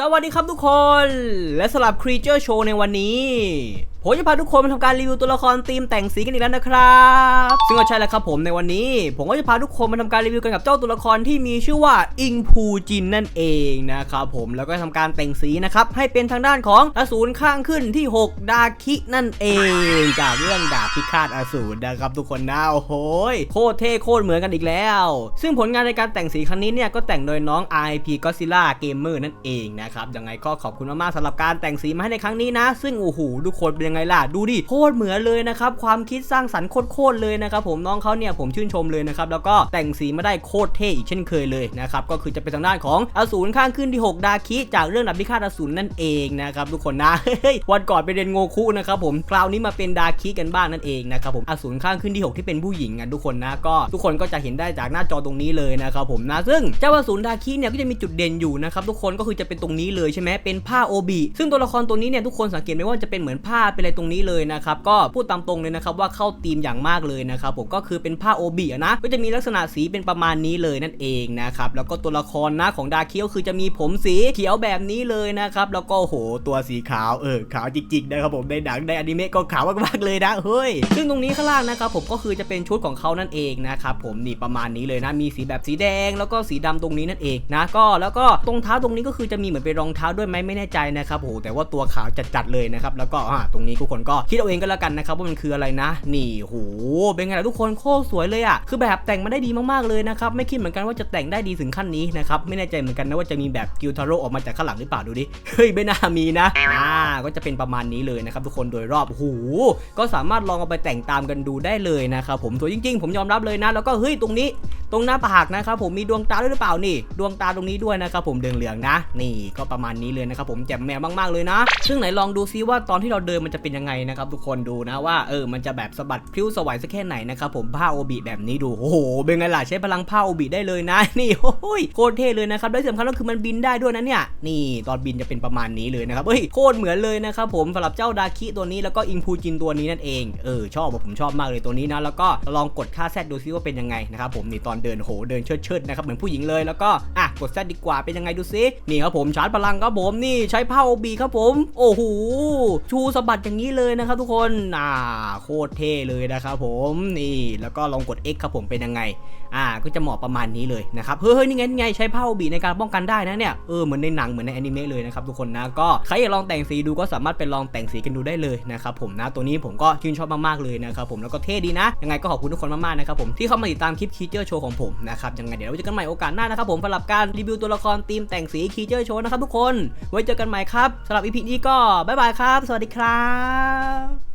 สวัสดีครับทุกคน และสำหรับ Creature Show ในวันนี้ ผมจะพาทุกคนมาทำการรีวิวตัวละครธีมแต่งสีกันอีกแล้วนะครับ ซึ่งก็ใช่แล้วครับผมในวันนี้ ผมก็จะพาทุกคนมาทำการรีวิวกันกับเจ้าตัวละครที่มีชื่อว่าอิงพูจินนั่นเองนะครับผมแล้วก็ทำการแต่งสีนะครับให้เป็นทางด้านของอสูรข้างขึ้นที่ 6 ดาคินั่นเองจากเรื่องดาบพิฆาตอสูรนะครับทุกคนนะโอ้โหโคตรเท่โคตรเหมือนกันอีกแล้ว ซึ่งผลงานในการแต่งสีครั้งนี้เนี่ยก็แต่งโดยน้อง IP Godzilla Gamer นั่นเองนะครับยังไงก็ขอบคุณมากๆสำหรับการแต่งสีมาให้ในครั้งนี้นะ ซึ่งโอ้โหทุกคนเป็นยังไงล่ะดูดิโคตรเหมือนเลยนะครับความคิดสร้างสรรค์โคตรเลยนะครับผมน้องเขาเนี่ยผมชื่นชมเลยนะครับแล้วก็แต่งสีมาได้โคตรเท่อีกเช่นเคยเลยนะครับก็คือจะเป็นทางด้านของอสูรข้างขึ้นที่ 6 ดาคิจากเรื่องดับพิฆาตอสูรนั่นเองนะครับทุกคนนะวันก่อนไปเรียนโงคุนะครับผมคราวนี้มาเป็นดาคิกันบ้างนั่นเองนะครับผมอสูรข้างขึ้นที่ 6 ที่เป็นผู้หญิงกันทุกคนนะก็ทุกคนก็จะเห็นได้จากหน้าจอตรงนี้เลยนะครับผมนะซึ่งเจ้าอสูรดาคิเนี่ยก็จะมีจุดเด่นอยู่นะครับทุกคนก็คือจะเป็นตรงนี้เลยใช่ไหมเป็นผ้าโอบิซึ่งตัวละครตัวนี้เนี่ยทุกคนสังเกตไหมว่าจะเป็นเหมือนผ้าเป็นอะไรตรงนี้เลยนะครับก็พูดตามตรงเลยนะครับว่าเข้าธีมอย่างมากเลยนะครับผมก็คือเป็นผ้าโอบิอะนะก็จะมีลักษณะสีเป็นประมาณนี้เลยนั่นเองนะครับแล้วก็ตัวละครนะของดาเคิก็คือจะมีผมสีเขียวแบบนี้เลยนะครับแล้วก็โหตัวสีขาวเออขาวจริงๆนะครับผมในหนังในอนิเมะก็ขาวมากๆเลยนะเฮ้ยซึ่งตรงนี้ข้างล่างนะครับผมก็คือจะเป็นชุดของเขานั่นเองนะครับผมนี่ประมาณนี้เลยนะมีสีแบบสีแดง แล้วก็สีดำตรงนี้นั่นเองนะก็แล้วก็ตรงเท้าตรงนี้ก็คือจะมีเหมือนเป็นรองเท้าด้วยไหมไม่แน่ใจนะครับโหแต่ว่าตัวขาวจัดๆเลยนะครับแล้วก็อ่าตรงนี้ทุกคนก็คิดเอาเองก็แล้วกันนะครับว่ามันคืออะไรนะ นี่โหเป็นไงล่ะทุกคนโคตรสวยเลยอะคือแบบแต่งมาได้ดีมากๆเลยนะครับไม่คิดเหมือนกันว่าจะแต่งได้ดีถึงขั้นนี้นะครับไม่แน่ใจเหมือนกันนะว่าจะมีแบบกิลทาโร่ออกมาจากข้างหลังหรือเปล่าดูดิเฮ้ยไม่น่ามีนะอ่าก็จะเป็นประมาณนี้เลยนะครับทุกคนโดยรอบโอ้โหก็สามารถลองเอาไปแต่งตามกันดูได้เลยนะครับผมสวยจริง ๆ ผมยอมรับเลยนะ แล้วก็เฮ้ยตรงนี้ตรงหน้าผากนะครับผมมีดวงตาด้วยหรือเปล่านี่ ดวงตาตรงนี้ด้วยนะครับผมเดืองเหลืองนะ นี่ก็ประมาณนี้เลยนะครับผมแจ่มแมวมากๆเลยนะ ซึ่งไหนลองดูซิว่าตอนที่เราเดินมันจะเป็นยังไงนะครับทุกคนดูนะว่าเออมันจะแบบสะบัดพลิ้วสวายสักแค่ไหนนะครับผมผ้าโอบิแบบนี้ดูโอ้โหเป็นไงล่ะใช้พลังผ้าโอบิได้เลยนะ นี่โอ้ยโคตรเท่เลยนะครับและสำคัญก็คือมันบินได้ด้วยนะเนี่ยนี่ตอนบินจะเป็นประมาณนี้เลยนะครับเฮ้ยโคตรเหมือนเลยนะครับผมสำหรับเจ้าดาคิตัวนี้แล้วก็อิงพูจินตัวนี้นั่นเองเออชอบผมชอบมากเลยตัวนี้นะแล้วก็ลองกดค่าแซดดูซิว่าเป็นยังไงนะครับผมนี่ตอนเดินโหเดินเชิดๆนะครับเหมือนผู้หญิงเลยแล้วก็อะกดแซดดีกว่าเป็นยังไงดูซินี่ครับผมชาร์จพลังครับผมนี่ใช้ผ้าโอบีครับผม โอ้โหชูสะบัดอย่างนี้เลยนะครับทุกคนอ่าโคตรเท่เลยนะครับผมนี่แล้วก็ลองกด X ครับผมเป็นยังไงอ่าก็จะเหมาะประมาณนี้เลยนะครับเฮ้ยเฮ้ยนี่ไงนี่ไงใช้ผ้าโอบีในการป้องกันได้นะเนี่ยเออเหมือนในหนังเหมือนในแอนิเมะเลยนะครับทุกคนนะก็ใครอยากลองแต่งสีดูก็สามารถไปลองแต่งสีกันดูได้เลยนะครับผมนะตัวนี้ผมก็ชื่นชอบมากๆเลยนะครับผมแล้วก็เท่ดีนะยังไงก็ขอบคุณทุกคนมากๆนะครับผมที่เข้ามาติดตามคลิปคีเจอร์โชว์ของผมนะครับยังไงเดี๋ยวเราเจอกันใหม่โอกาสหน้านะครับผมสำหรับการรีวิวตัวละครทีมแต่งสีคีเจอร์โชว์นะครับทุกคน ไว้เจอกันใหม่ครับสำหรับอีพีนี้ก็บ๊ายบายครับ สวัสดีครับ